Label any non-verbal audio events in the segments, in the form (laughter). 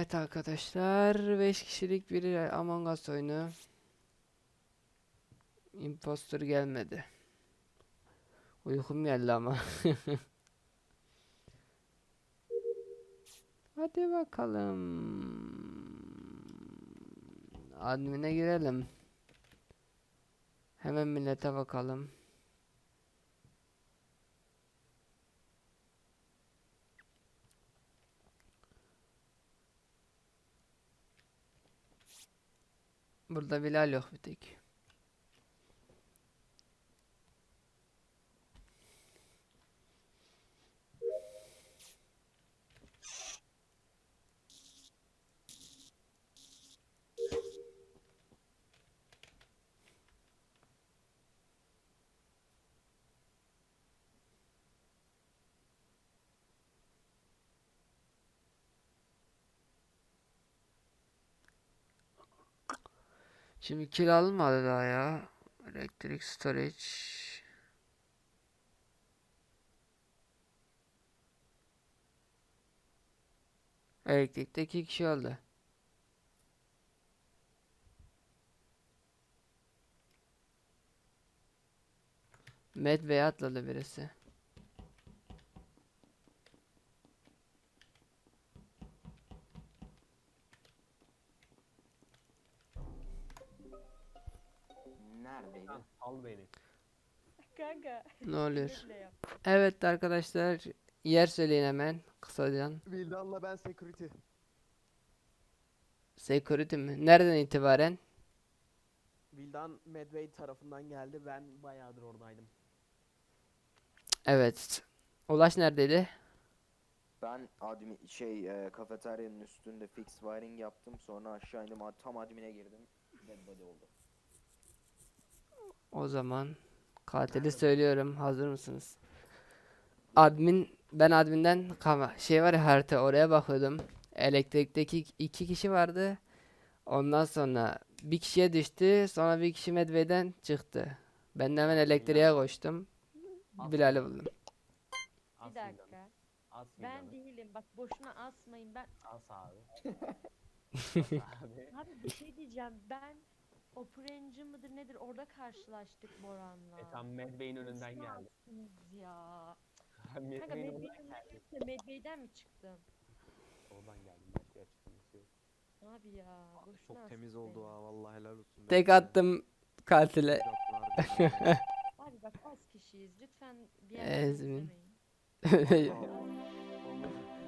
Evet arkadaşlar 5 kişilik bir Among Us oyunu. Imposter gelmedi. Uykum geldi ama. (laughs) Hadi bakalım. Admin'e girelim. Hemen millete bakalım. Burada Bilal yok bir tek. Şimdi kil alınmadı daha ya. Elektrik storage. Elektrikte iki kişi oldu. Med Bey atladı birisi. Neredeydi? Al beni. Kanka. Ne yap. Evet arkadaşlar yer söyleyin hemen kısaca. Vildan'la ben security. Security mi? Nereden itibaren? Vildan Medway tarafından geldi. Ben bayağıdır oradaydım. Evet. Ulaş neredeydi? Ben admin şey e, kafeteryanın üstünde fix wiring yaptım. Sonra aşağı indim. Tam admine girdim. Dead body oldu. O zaman katili söylüyorum. Hazır mısınız? Admin ben adminden kama şey var ya harita oraya bakıyordum. Elektrikteki iki kişi vardı. Ondan sonra bir kişiye düştü. Sonra bir kişi Medve'den çıktı. Ben de hemen elektriğe koştum. Bilal'i buldum. Bir dakika. As Ben değilim. Bak boşuna asmayın. Ben As abi. (laughs) As abi. abi bir şey diyeceğim. Ben Operancı mıdır nedir orada karşılaştık Boran'la. E tam Medbay'in önünden Boşuna geldi. attınız ya. (laughs) Kanka Medbay'in önünden Medbay'den geldi. mi çıktın? Oradan geldim. Başka açıklaması yok. Abi ya boşuna Çok temiz astın oldu beni. ha vallahi helal olsun. Tek attım katile. (laughs) Abi bak az kişiyiz. Lütfen bir Ezmin. izlemeyin. (laughs)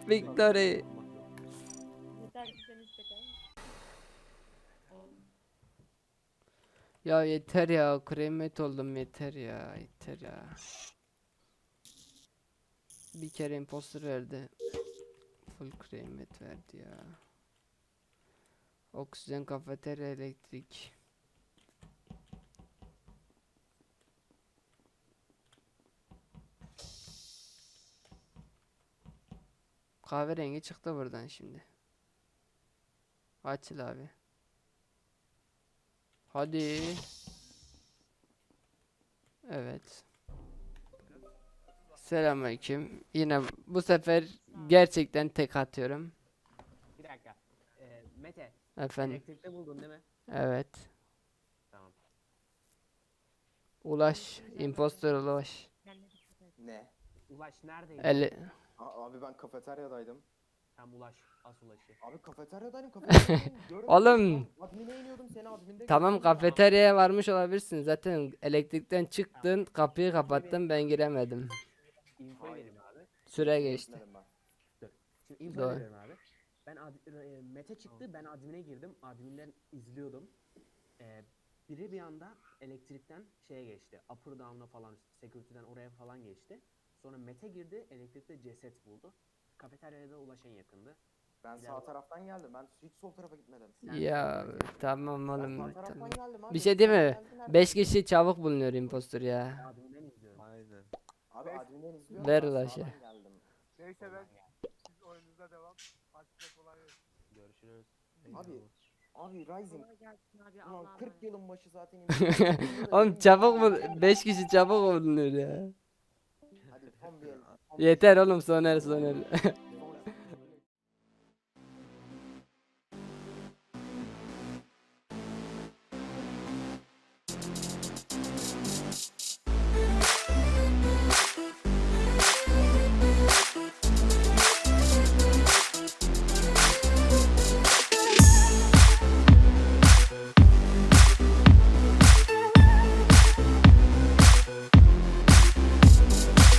Victory. Yeter ki sen iste kanka. Ya yeter ya. Kremet oldum yeter ya. Yeter ya. Bir kere imposter verdi. Full kremet verdi ya. Oksijen kafeterya elektrik. Kahverengi çıktı buradan şimdi. Açıl abi. Hadi. Evet. Selamünaleyküm. Yine bu sefer gerçekten tek atıyorum. Bir dakika. Ee, Mete, Efendim. elektrikte buldun değil mi? Evet. Tamam. Ulaş. Impostor ulaş. Ne? Ulaş neredeydin? Eli. A- abi ben kafeteryadaydım. Tam Ulaş. As Ulaş'ı. Abi kafeteryadaydım. (laughs) Görmedim. Oğlum. Admine iniyordum seni adminde Tamam gördüm. kafeteryaya varmış olabilirsin. Zaten elektrikten çıktın, kapıyı kapattın, ben giremedim. Info'yu Hayır. vereyim abi. Süre geçti. Şimdi info'yu Doğru. veriyorum abi. Ben ad- e, Mete çıktı, ben admine girdim. Adminden izliyordum. Ee, biri bir anda elektrikten şeye geçti. Upper down'a falan, security'den oraya falan geçti. Sonra Mete girdi, elektrikte ceset buldu. Kafeteryaya da ulaşan yakındı. Ben Bir sağ taraftan geldim. Ben hiç sol tarafa gitmedim. Ya tamam Ben oğlum. tamam. geldim abi. Bir şey değil mi? Nerede? 5 kişi çabuk bulunuyor impostor ya. Adminden izliyorum. Aynen. Abi adminden izliyorum. Ver ben ulaşı. sağdan geldim. Neyse ben siz oyununuza devam. Açıkça kolay gelsin. Görüşürüz. Abi, abi Rising. Kolay gelsin abi Ulan Allah'a 40 emanet. yılın başı zaten. (laughs) Oğlum çabuk bul 5 kişi çabuk bulunuyor ya. Yeter oğlum soner soner. (laughs)